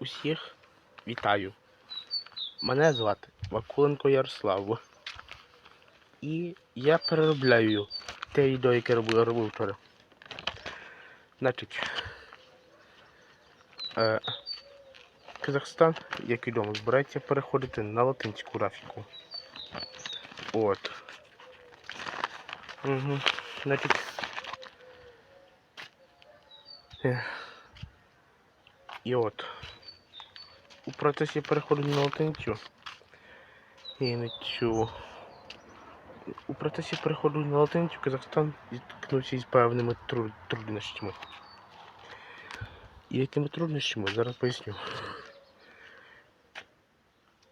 Усіх вітаю. Мене звати Вакуленко Ярослав. І я переробляю те відео, яке робив, робив вчора. Значить, е, Казахстан, як відомо, збирається переходити на латинську графіку. От. Угу. Значить. е, І от. У процесі переходу на латинцю. І на цю. У процесі переходу на латинцю Казахстан зіткнувся із певними тру- труднощами. І якими труднощами зараз поясню.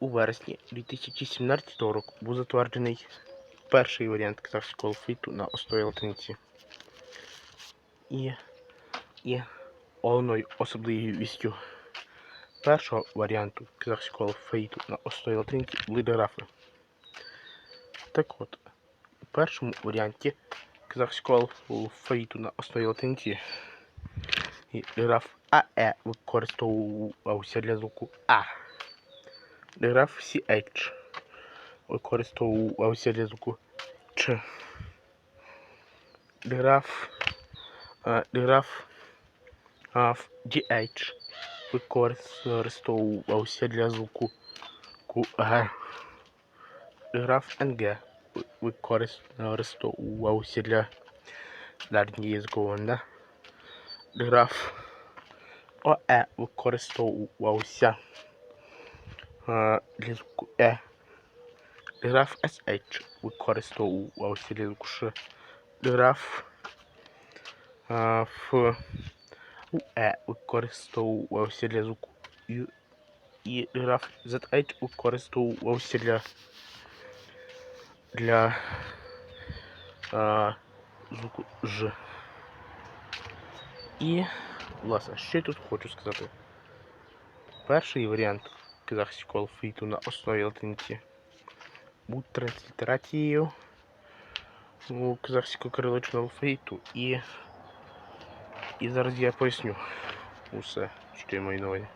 У вересні 2017 року був затверджений перший варіант казахського алфавіту на основі латиниці. І, і головною особливістю першого варіанту казахського алфавіту на основі латиниці були графи. Так от, у першому варіанті казахського алфавіту на основі латиниці і граф АЕ використовувався для звуку А. Граф CH використовувався для звуку Ч. Граф е, граф GH використовувався для звуку Г. Граф НГ використовувався для Н. Граф ОЕ використовувався е, для звуку Е. Граф SH використовувався для звуку Ш. Граф е, Ф УЕ використовувався для звуку Ю. І граф ZH використовувався для для е, звуку Ж. І, власне, що я тут хочу сказати. Перший варіант казахського алфавіту на основі латиниці був транслітерацією у казахського кириличного алфавіту і, і зараз я поясню усе, що я маю на увазі.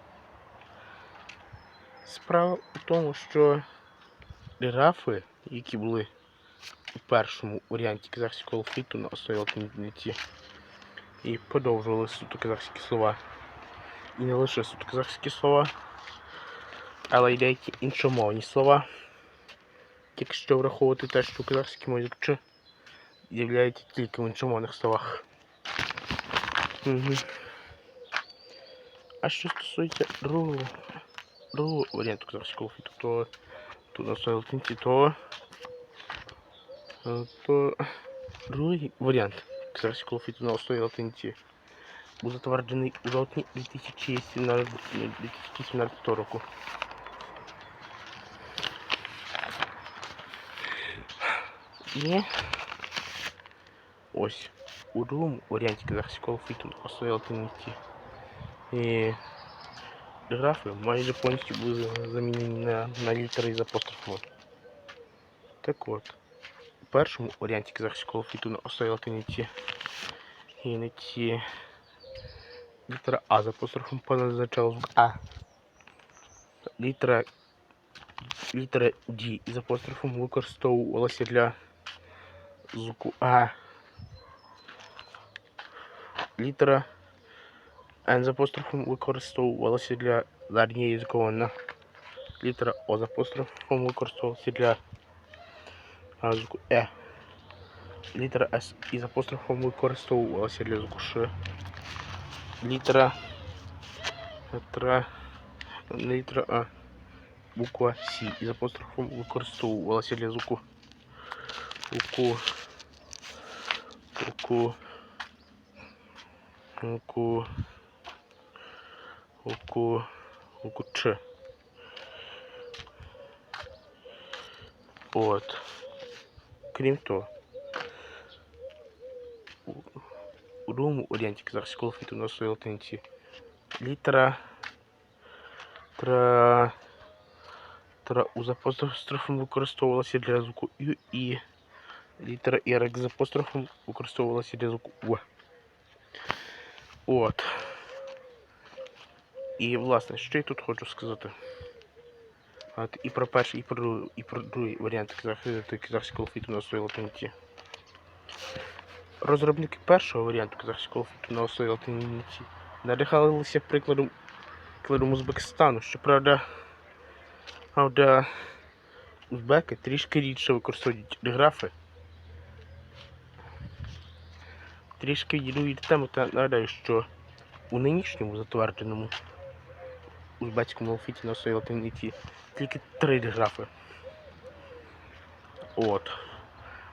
Справа у тому, що графи, які були у першому варіанті казахського алфавіту на основі латиниці, і подовжували суто казахські слова. І не лише суто казахські слова, але й деякі іншомовні слова. Якщо враховувати те, що казахський мові чи з'являється тільки в іншомовних словах. Угу. А що стосується другого, другого варіанту казахського алфавіту, то тут на основі латинці, то, е, то другий варіант казахського алфавіту на основі латинці був затверджений у жовтні 2017, 2017 року. І ось У другому варіанті казахського на основі латиниці і графи майже повністю були замінені на, на літери з апострофом. Так от, у першому варіанті казахського на основі латиниці і ці літера А з апострофом позначала звук А. Літера літера D із апострофом використовувалася для звуку А. Літера N з апострофом використовувалася для задньої язикового Н. Літера О з апострофом використовувалася для а, звуку Е. Літера С із апострофом використовувалася для звуку Ш. Літера літера, літера А. Буква С із апострофом використовувалася для звуку звуку звуку звуку звуку звуку Ч. От. Крім того, у, другому варіанті казахського на своїй латинці літера тра, тра у з використовувалася для звуку Ю і літера Y з апострофом використовувалася для звуку У. От. І, власне, що я тут хочу сказати. От, і про перший, і про, і про другий варіант казах- казахського фіту на своїй латиниці. Розробники першого варіанту казахського фіту на своїй латиниці надихалися прикладом, прикладом Узбекистану. Щоправда, правда, узбеки трішки рідше використовують графи. Трішки відійдуть тему та нагадаю, що у нинішньому затвердженому узбецькому алфавіті на своїй латиниці тільки три графи. От.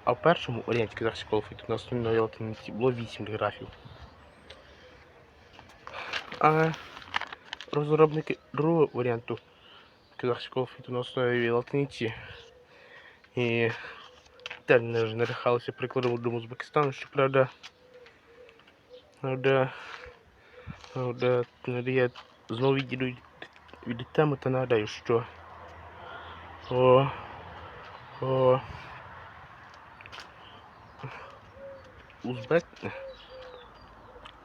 А в першому варіанті казахського алфавіту на основній латиниці було 8 графів. А розробники другого варіанту казахського алфавіту на основі латиниці і теж не ж надихалися прикладом до Узбекистану, щоправда, правда, правда, я знову відійду від, від теми та нагадаю, що о, о, узбек,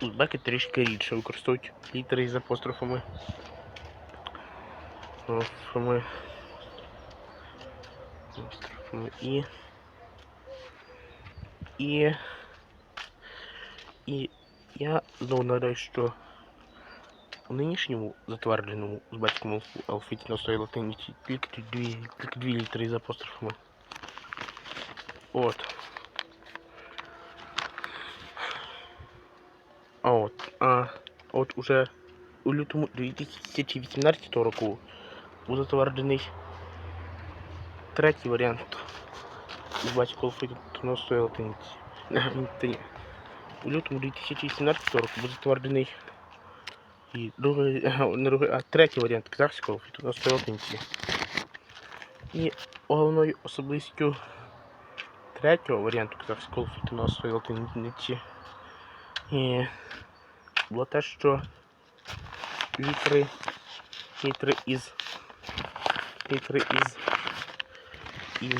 узбеки трішки рідше використовують літери з апострофами. Апострофами. Апострофами і. І. І я нагадаю, що у нинішньому затвердженому узбецькому алф- алфавіті на своїй латиниці тільки дві, тільки дві літери з апострофами. От. А от, а от уже у лютому 2018 року був затверджений третій варіант узбецького алфавіту на своїй латиниці. У лютому 2018 року був затверджений і другий, не другий, а третій варіант казахського своїй латиниці. І головною особливістю третього варіанту казахського своїй латиниці було те, що літери, літери із літери із із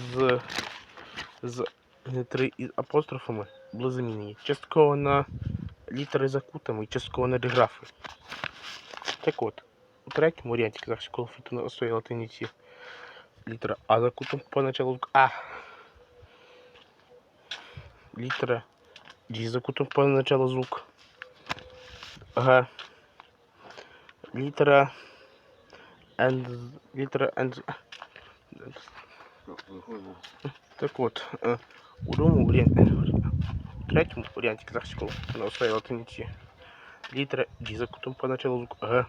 з літери із апострофами були замінені частково на літери з акутами і частково на диграфи. Так от, у третьому варіанті казахського алфавіту на своїй латиниці літера А за кутом по началу звук А. Літера G за кутом по началу звук Г. Літера з- Літера з- Так от, е, у другому варіанті, третьому варіанті казахського на своїй латиниці літера G за кутом по началу звук Г.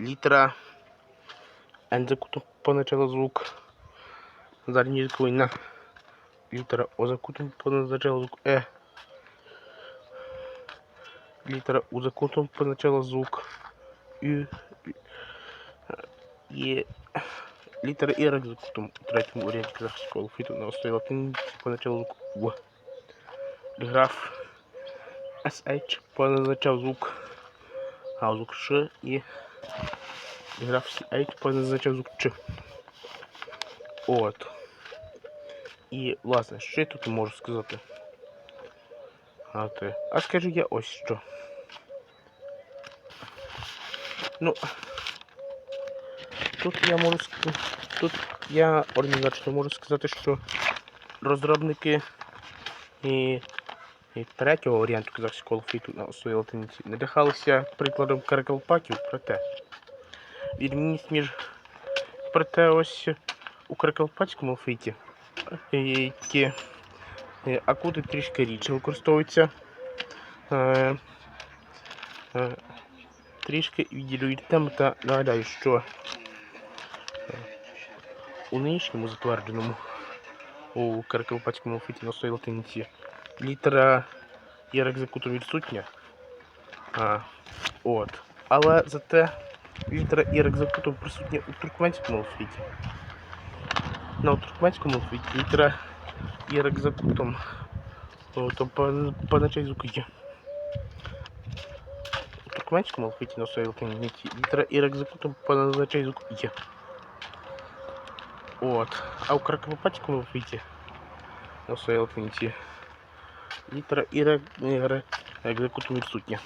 Літера N за кутом по началу звук задній язиковий на. Літера О за кутом по началу звук Е. Літера У за кутом по началу звук Ю. Є літера Y за кутом у третьому варіанті казахського алфавіту на основі латиниці по началу звук В. Граф SH позначав звук А звук Ш і граф CH позначав звук Ч. От. І, власне, що я тут можу сказати? А ти. А скажу я ось що. Ну. Тут я можу. Тут я організаційно можу сказати, що розробники і, і третього варіанту казахського алфавіту на своїй латиниці надихалися прикладом каракалпаків, проте відмінність між проте ось у каракалпатському е, ті акути трішки рідше використовуються. Е, е, трішки відділюють тему та нагадаю, що е, у нинішньому затвердженому у каракалпатському алфавіті на своїй латиниці літера є екзекутом відсутня. А, от. Але зате літера і екзекутом присутня у туркменському алфавіті. На туркменському алфавіті літера і екзекутом то по, по началу звуку є. У туркменському алфавіті на своїй латиниці літера і екзекутом по началу звуку є. От. А у каракалпатському алфавіті на своїй латиниці і екзекутом відсутня.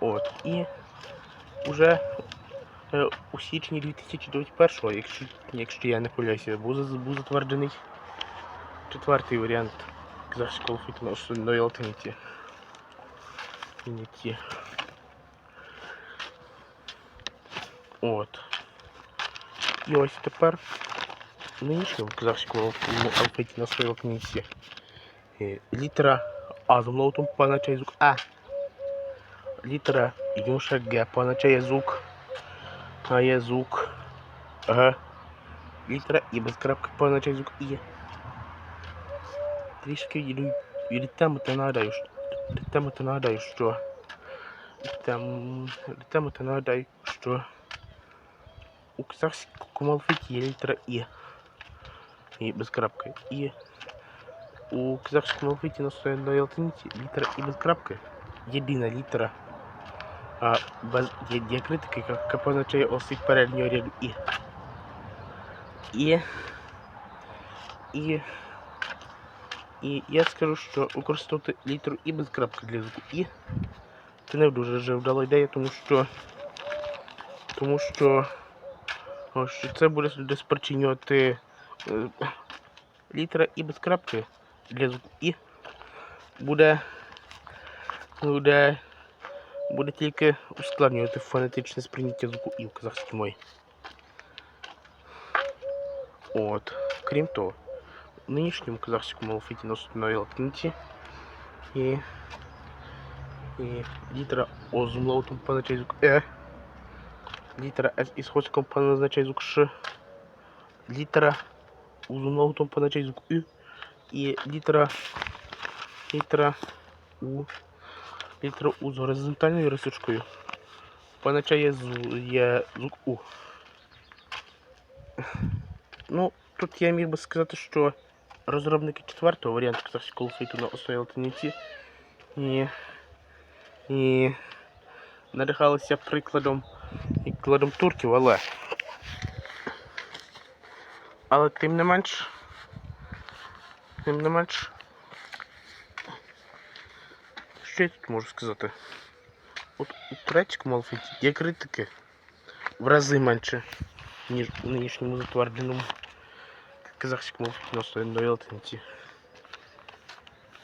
От. І уже е, у січні 2021-го, якщо, якщо я не помиляюся, був, був затверджений четвертий варіант фіту на основної Altinity. От. І ось тепер в нинішньому казахському алфавіті на своїй латиниці е, літера А з умлаутом позначає звук А. Літера юша Г позначає звук А є звук Г. Літера І без крапки позначає звук І. Трішки та нагадаю, та нагадаю, що та нагадаю, що у казахському алфавіті є літера І. І без крапки. І у казахському алфавіті на своїй латиниці літера І без крапки. Єдина літера. А без діакритики, яка позначає ось від переднього ряду І. І. І. І я скажу, що використовувати літеру І без крапки для звуку І. Це не дуже вдала ідея, тому що. Тому що. що це буде спричинювати літера І без крапки для І. Буде. Буде. Буде тільки ускладнювати фонетичне сприйняття звуку І в казахській мові. От. Крім того, в нинішньому казахському алфавіті на основної латиниці і, і літера О з умлаутом позначає звук Е, літера С із хвостиком позначає звук Ш, літера Позначає звук Ю, і літера, літера У, літера У з горизонтальною рисочкою позначає є звук У. Ну, тут я міг би сказати, що розробники четвертого варіанту казахського алфавіту на основі латиниці і, і надихалися прикладом, прикладом турків, але але тим не менш тим не менш що я тут можу сказати? От у турецькому алфавіті є критики в рази менше, ніж у нинішньому затвердженому казахському відносно латинці.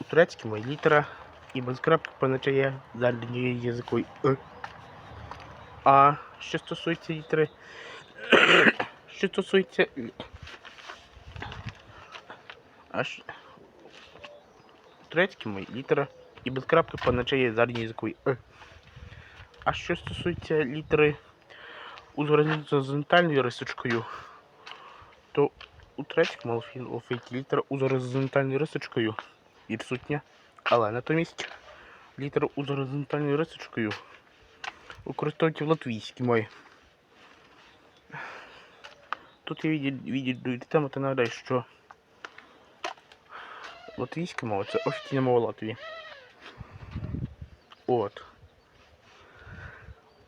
У турецькому літера і без крапки позначає задньою язикою «ы». А що стосується літери, що стосується лі- а у турецькому літера і без крапки позначає задньою язикою «ы». А що стосується літери у горизонтальною рисочкою, то у турецькому алфавіті літера у з горизонтальною рисочкою відсутня, але натомість літера у з горизонтальною рисочкою використовують в латвійській мові. Тут я відійду від теми та нагадаю, що латвійська мова це офіційна мова Латвії. От.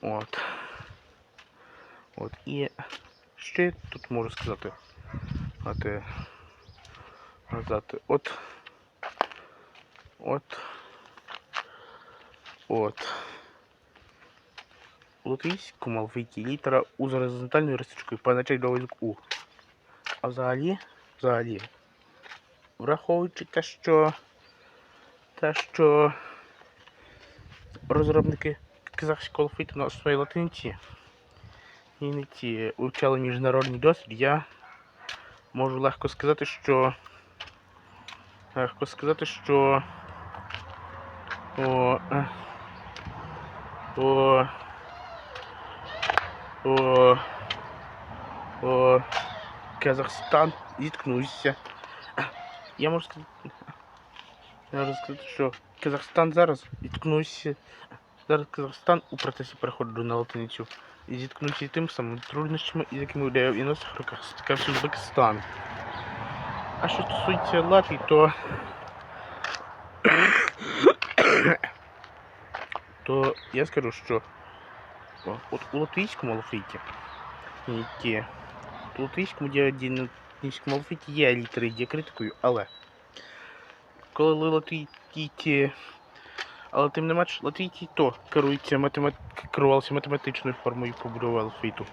От. От. І що тут можу сказати? Сказати. От. От. От. У латвійському алфавіті літера У з горизонтальною рисочкою позначає довгий У. А взагалі, взагалі, враховуючи те, що те, що розробники казахського алфавіту на основі латиниці і не ті вивчали міжнародний досвід, я можу легко сказати, що легко сказати, що о, е, о, о, о, Казахстан зіткнувся. Я можу сказати, я можу сказати, що Казахстан зараз зіткнувся. Зараз Казахстан у процесі переходу на латиницю і зіткнувся тим самим труднощами, із якими у 90-х роках стикався Узбекистан. А що стосується Латвії, то то я скажу, що от у латвійському які у латвійському діалектичному алфавіті є літери з діакритикою, але коли латвійці Але тим не менш латвійці то керуються математи... керувалися математичною формою побудови алфавіту.